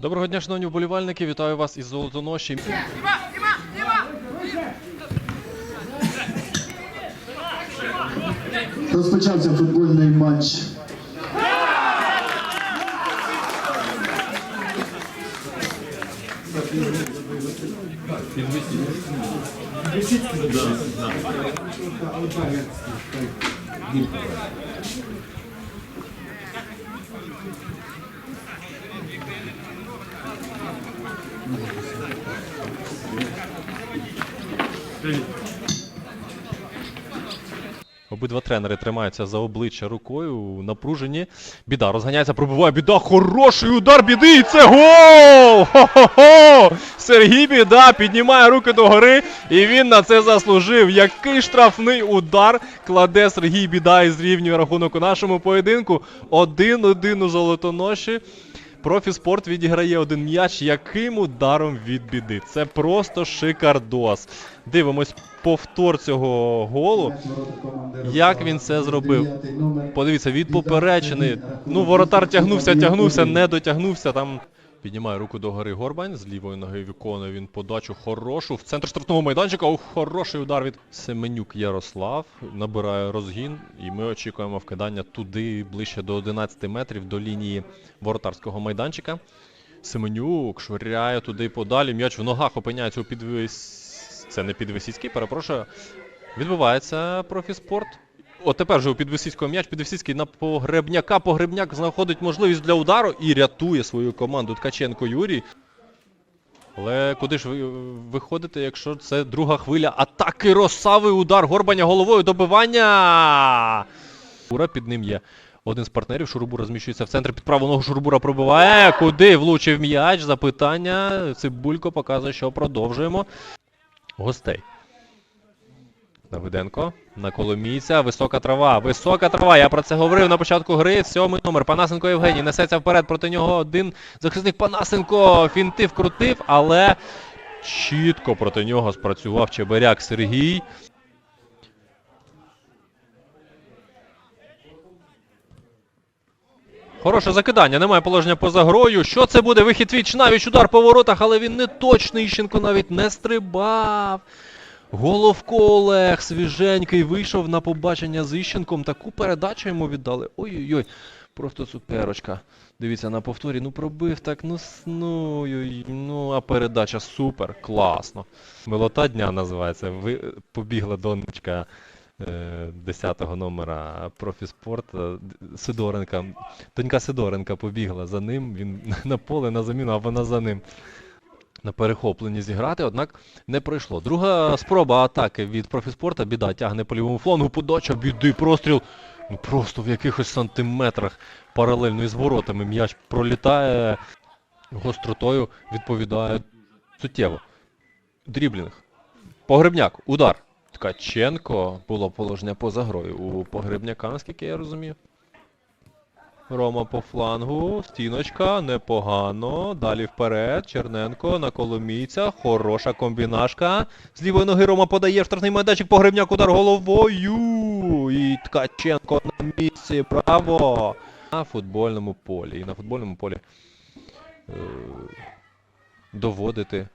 Доброго дня, шановні вболівальники, вітаю вас із Золотоноші. Розпочався футбольний матч. Обидва тренери тримаються за обличчя рукою, напружені. Біда розганяється, пробиває біда. Хороший удар біди! І це гол! Хо-хо-хо! Сергій Біда піднімає руки догори, і він на це заслужив. Який штрафний удар кладе Сергій Біда і зрівнює рахунок у нашому поєдинку. Один-один у золотоноші. Профіспорт відіграє один м'яч, яким ударом від біди. Це просто шикардос. Дивимось повтор цього голу. Як він це зробив? Подивіться, від поперечини. Ну, воротар тягнувся, тягнувся, не дотягнувся. Там піднімає руку до гори Горбань. З лівої ноги виконує він подачу хорошу. В центр штрафного майданчика. Ух, хороший удар від Семенюк Ярослав. Набирає розгін. І ми очікуємо вкидання туди ближче до 11 метрів до лінії воротарського майданчика. Семенюк швиряє туди подалі. М'яч в ногах опиняється у підвис. Це не підвисіцький, перепрошую. Відбувається профіспорт. От тепер же у Підвисіцького м'яч. Підвисіцький на погребняка. Погребняк знаходить можливість для удару і рятує свою команду Ткаченко Юрій. Але куди ж ви виходите, якщо це друга хвиля атаки Росави, удар Горбаня головою, добивання. Ура під ним є. Один з партнерів Шурубура розміщується в центрі під праву ногу Шурубура пробиває. Куди влучив м'яч? Запитання. Цибулько показує, що продовжуємо. Гостей. Давиденко на Коломійця. Висока трава. Висока трава. Я про це говорив на початку гри. Сьомий номер. Панасенко Євгеній. Несеться вперед проти нього один захисник Панасенко. Фінти вкрутив, але чітко проти нього спрацював Чебиряк Сергій. Хороше закидання, немає положення поза грою. Що це буде? Вихід віч навіть удар по воротах, але він не точний. Іщенко навіть не стрибав. Головко Олег свіженький вийшов на побачення з Іщенком. Таку передачу йому віддали. Ой-ой-ой, просто цукерочка. Дивіться на повторі, ну пробив так, ну ну, ну а передача супер, класно. Милота дня називається. Ви, побігла донечка е, 10-го номера профіспорт е, Сидоренка. Донька Сидоренка побігла за ним, він на поле на заміну, а вона за ним. На перехопленні зіграти, однак не пройшло. Друга спроба атаки від профіспорта. Біда тягне по лівому флангу, подача, біди, простріл. Ну просто в якихось сантиметрах паралельно із воротами м'яч пролітає гостротою, відповідає суттєво. Дріблінг. Погребняк, удар. Ткаченко було положення поза грою у погребняка, наскільки я розумію. Рома по флангу, стіночка, непогано. Далі вперед. Черненко на Коломійця. Хороша комбінашка. З лівої ноги Рома подає штрафний майданчик, погребняк удар головою. І Ткаченко на місці. Браво! На футбольному полі. І на футбольному полі е- доводити.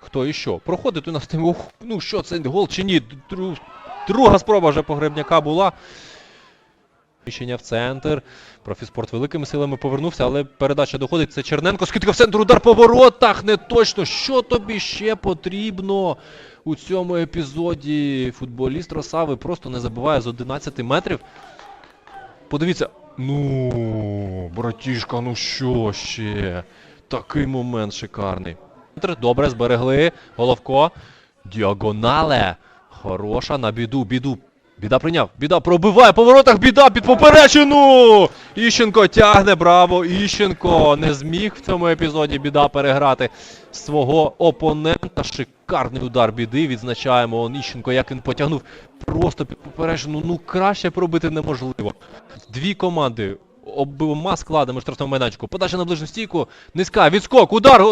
Хто і що? Проходить у нас тим. Ну що це гол чи ні? Друга спроба вже погребняка була. Рішення в центр. Профіспорт великими силами повернувся, але передача доходить. Це Черненко. Скидка в центр, удар по воротах. Не точно. Що тобі ще потрібно у цьому епізоді? Футболіст Росави просто не забиває з 11 метрів. Подивіться. Ну, братішка, ну що ще? Такий момент шикарний. Центр, Добре, зберегли. Головко. Діагонале. Хороша на біду, біду. Біда прийняв. Біда пробиває по воротах. Біда під поперечину. Іщенко тягне. Браво. Іщенко не зміг в цьому епізоді біда переграти свого опонента. Шикарний удар біди. Відзначаємо он Іщенко, як він потягнув просто під поперечину. Ну краще пробити неможливо. Дві команди. Обома складами штрафного майданчику. Подача на ближню стійку. Низька. Відскок. Удар.